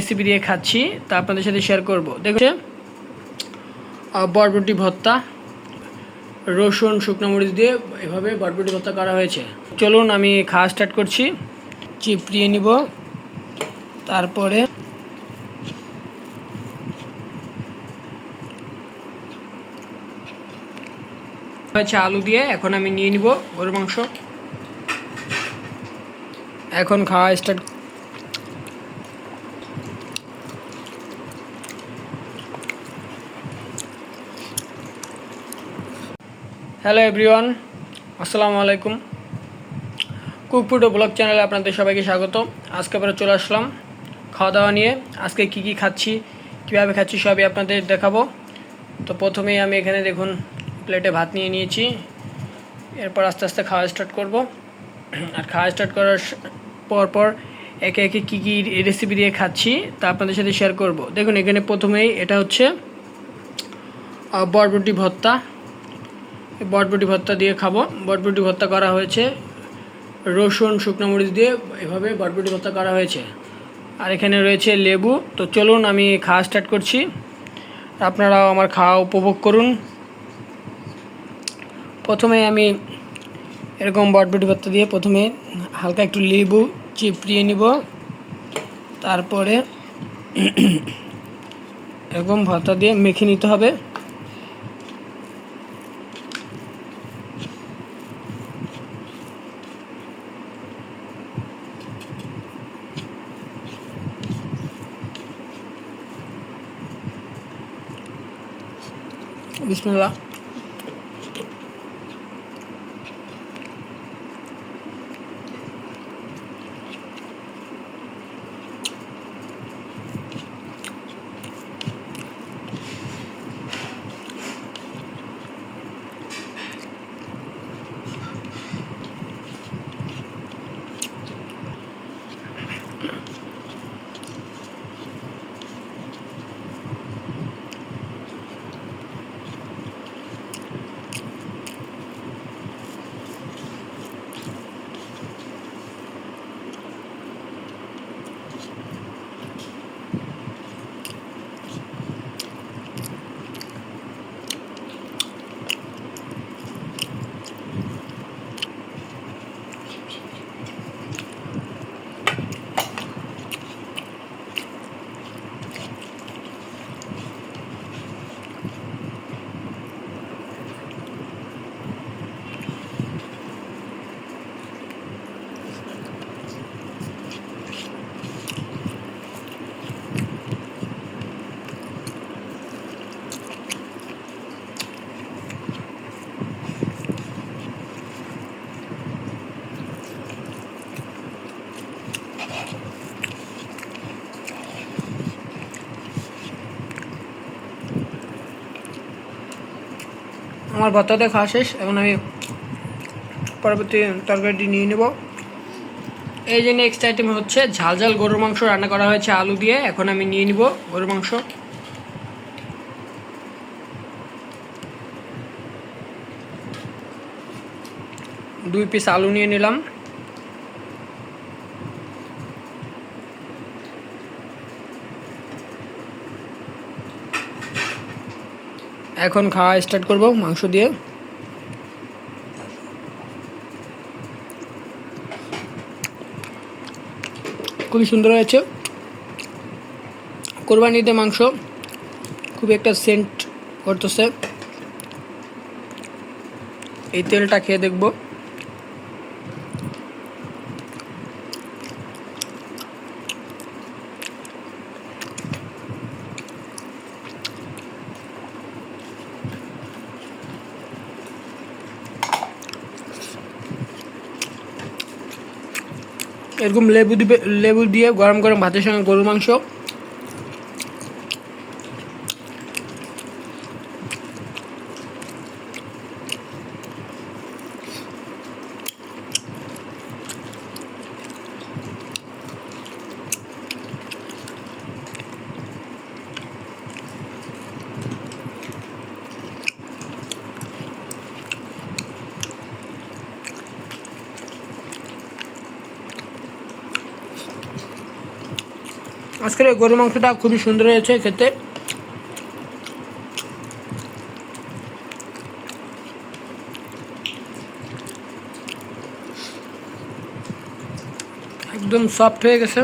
Recipe দিয়ে খাচ্ছি, তা আপনাদের সাথে শেয়ার করব। দেখুন বরবটি ভর্তা, রসুন, শুকনো মরিচ দিয়ে এভাবে বরবটি ভর্তা করা হয়েছে। চলুন, আমি খাওয়া স্টার্ট করছি। চিপড়িয়ে নিব। তারপরে হয়েছে আলু দিয়ে, এখন আমি নিয়ে নিব গরুর মাংস। এখন খাওয়া স্টার্ট হ্যালো এভরিওয়ান আসসালামু আলাইকুম। কুকফুড ব্লগ চ্যানেলে আপনাদের সবাইকে স্বাগত। আজকে আমরা চলে আসলাম খাওয়া দাওয়া নিয়ে। আজকে কি কি খাচ্ছি, কীভাবে খাচ্ছি সবই আপনাদের দেখাবো। তো প্রথমেই আমি এখানে দেখুন প্লেটে ভাত নিয়ে নিয়েছি। এরপর আস্তে আস্তে খাওয়া স্টার্ট করব। আর খাওয়া স্টার্ট করার স- পর পর একে একে কী কী রেসিপি দিয়ে খাচ্ছি তা আপনাদের সাথে শেয়ার করব। দেখুন, এখানে প্রথমেই এটা হচ্ছে বরবটি ভর্তা। বটবটি ভর্তা দিয়ে খাব। বটবটি ভর্তা করা হয়েছে। রসুন, শুকনো মরিচ দিয়ে এভাবে বটবটি ভর্তা করা হয়েছে। আর এখানে রয়েছে লেবু। তো চলুন, আমি খাওয়া স্টার্ট করছি। আপনারাও আমার খাওয়া উপভোগ করুন। প্রথমে আমি এরকম বটবটি ভর্তা দিয়ে প্রথমে হালকা একটু লেবু চিপড়িয়ে নিব। তারপরে এরকম ভর্তা দিয়ে মেখে নিতে হবে। Bis. আমার ভর্তাতে খাওয়া শেষ, এখন আমি পরবর্তী তরকারিটি নিয়ে নেব। এই যে নেক্সট আইটেম হচ্ছে, ঝাল ঝাল গরুর মাংস রান্না করা হয়েছে আলু দিয়ে, এখন আমি নিয়ে নিব গরুর মাংস। দুই পিস আলু নিয়ে নিলাম। এখন খাওয়া স্টার্ট করব, মাংস দিয়ে। খুবই সুন্দর হয়েছে। কোরবানিতে মাংস, খুব একটা সেন্ট করতেছে। এই তেলটা খেয়ে দেখব। এরকম লেবু দিবে লেবু দিয়ে গরম গরম ভাতের সঙ্গে গরুর মাংস। আজকের এই গরুর মাংসটা খুবই সুন্দর হয়েছে খেতে। একদম সফট হয়ে গেছে।